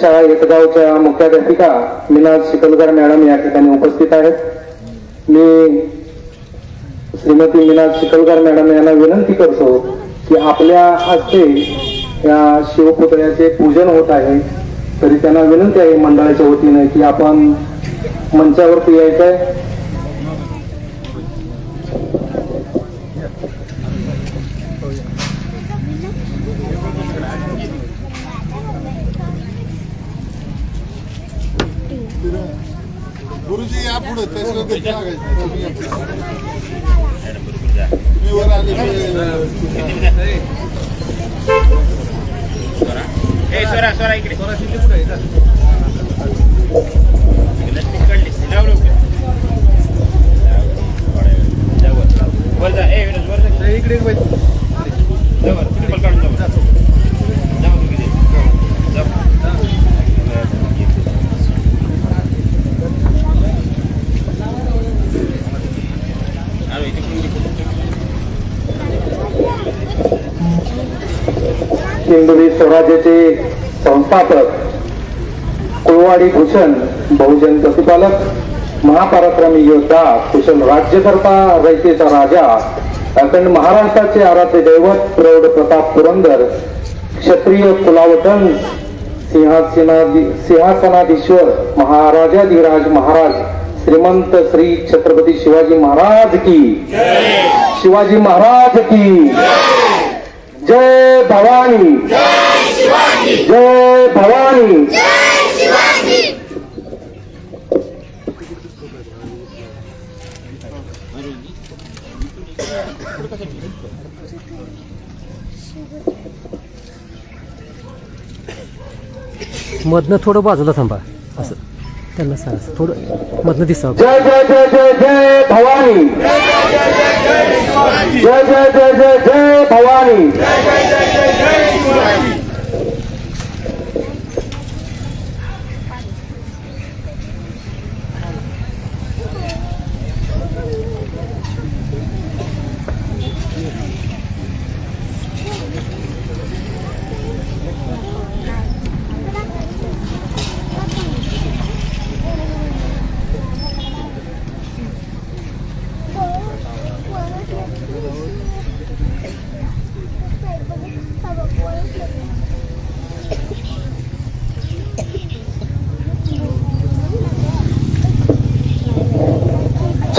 शाळा येतगावच्या मुख्याध्यापिका मीनाज शिकलकर मॅडम या ठिकाणी उपस्थित आहेत. मी श्रीमती मीनाज शिकलकर मॅडम यांना विनंती करतो की आपल्या हस्ते या शिवपुतळ्याचे पूजन होत आहे. तरी त्यांना विनंती आहे मंडळाच्या वतीने की आपण मंचावरती यायचं आहे आले की- ए स्वरा स्वरा इकडे कळली लाव वर जा ए वर जा इकडे एक बाई. काढून जाऊ वर. जा वर तुम्ही तिथे. जा. आलो इथे कोणी हिंदवी स्वराज्याचे संस्थापक कुळवाडी भूषण बहुजन प्रतिपालक महापराक्रमी योद्धा कुशल राज्यकर्ता रयतेचा राजा अखंड महाराष्ट्राचे आराध्य दैवत प्रौढ प्रताप पुरंदर क्षत्रिय कुलावतन सिंहासनाधी सिंहासनाधीश्वर महाराजाधिराज महाराज श्रीमंत श्री छत्रपती शिवाजी महाराज की शिवाजी महाराज की जय भवानी। जय भवानी। मधनं थोडं बाजूला थांबा. असं. त्यांना सांगा. थोडं मधनं दिसावं. जय जय जय जय जय भवानी. जय जय जय जय जय भवानी.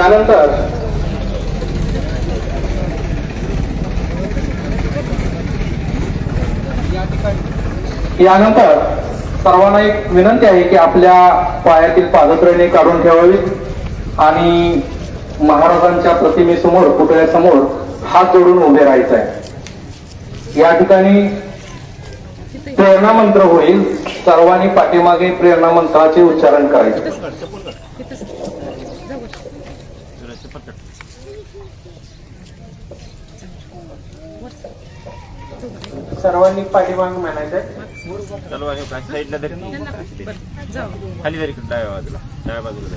यानंतर यानंतर सर्वांना एक विनंती आहे की आपल्या पायातील पादत्रणे काढून ठेवावी आणि महाराजांच्या प्रतिमेसमोर पुतळ्यासमोर हात जोडून उभे राहायचं आहे या ठिकाणी प्रेरणा मंत्र होईल. सर्वांनी पाठीमागे प्रेरणा मंत्राचे उच्चारण करायचे. सर्वांनी पाठीमाग म्हणायचं साईडला खाली डाव्या बाजूला. डाव्या बाजूला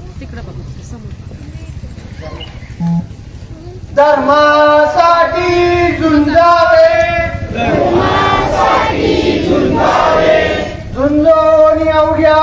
धर्मासाठी झुंजावे. झुंजोनी अवघ्यासी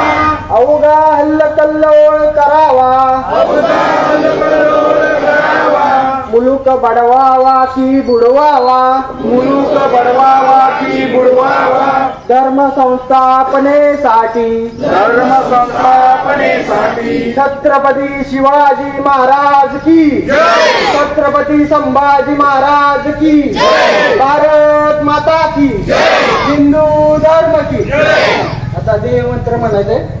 अवघा हल्ल कल्लोळ करावा. मुलुक बडवावा की बुडवावा. मुलुक बडवावा की बुडवावा. धर्म संस्थापनेसाठी धर्म संस्थापनेसाठी छत्रपती शिवाजी महाराज की. छत्रपती संभाजी महाराज की. भारत माता की. हिंदू धर्म की. आता देवमंत्र म्हणायचे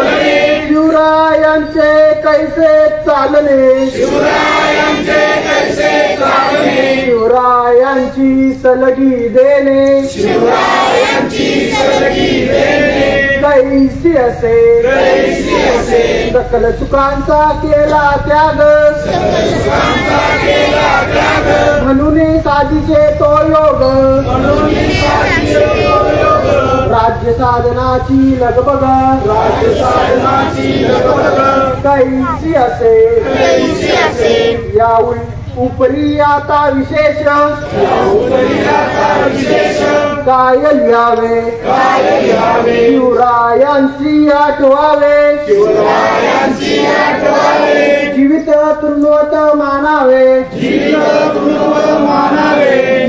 चालणे. शिवरायांची सलगी देणे. कैसी असे. सकल सुखांचा केला त्याग. म्हणून साधीचे तो योग. राज्य साधनाची लगबग. राज्य साधनाची कैसी असे. या उपरी आता विशेष. काय लिहावे शिवरायांची आठवावे. जीवित तृणवत मानावे.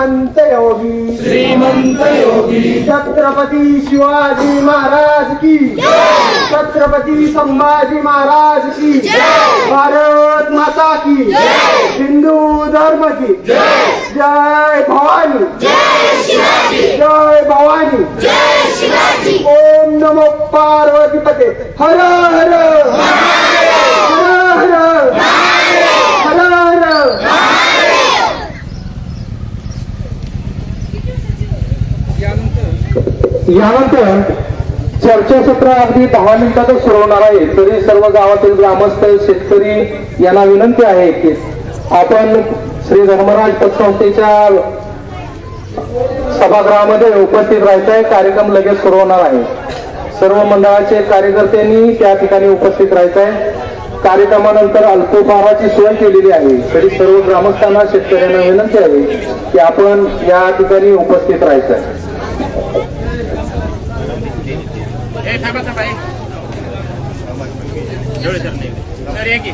श्रीमंत योगी। श्रीमंत योगी। छत्रपती शिवाजी महाराज की। छत्रपती संभाजी महाराज की। भारत माता की। हिंदू धर्म की। जय! भवानी। जय भवानी। ओम नमो पार्वती पते हर हर। हर हर हर हर यानंतर चर्चासत्र अगदी दहा मिनिटातच सुरू होणार आहे. तरी सर्व गावातील ग्रामस्थ शेतकरी यांना विनंती आहे की आपण श्री धर्मराज पतसंस्थेच्या सभागृहामध्ये उपस्थित राहायचं आहे कार्यक्रम लगेच सुरू होणार आहे. सर्व मंडळाचे कार्यकर्त्यांनी त्या ठिकाणी उपस्थित राहायचं आहे कार्यक्रमानंतर अल्पोपहाराची सोय केलेली आहे. तरी सर्व ग्रामस्थांना शेतकऱ्यांना विनंती आहे की आपण या ठिकाणी उपस्थित राहायचं आहे थांबा थांबा एवढे सर नाही. तर एक की